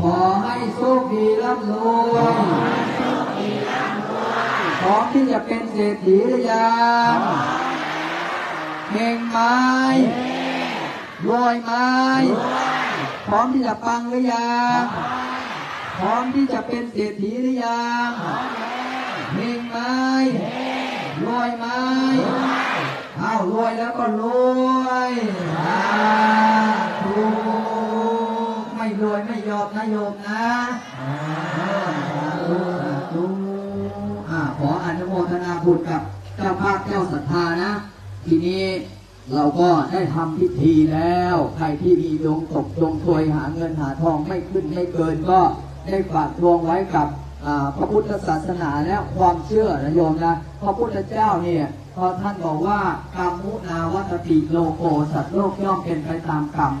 ขอให้โชคดีร่ำรวยพร้อที่จะเป็นเศรษฐีหรือยังเฮงไหมรวยไหมพร้อมที่จะปังหรือยังพร้อมที่จะเป็นเศรษฐีหรือยังเฮงไหมรวยไหม้เอารวยแล้วก็รวยอ่า รวยไม่ยอมนะโยมนะสาธุสาธุอ่าขออนุโมทนาบุญกับเจ้าภาพเจ้าศรัทธานะ ทีนี้เราก็ได้ทำพิธีแล้ว ใครที่มีดวงตกดวงซวยหาเงินหาทองไม่ขึ้นไม่เกินก็ได้ฝากดวงไว้กับพระพุทธศาสนาและความเชื่อนะโยมนะพระพุทธเจ้าเนี่ยพอท่านบอกว่ากรรมมุนาวัตติโลโกสัตว์โลกย่อมเป็นไปตามกรรม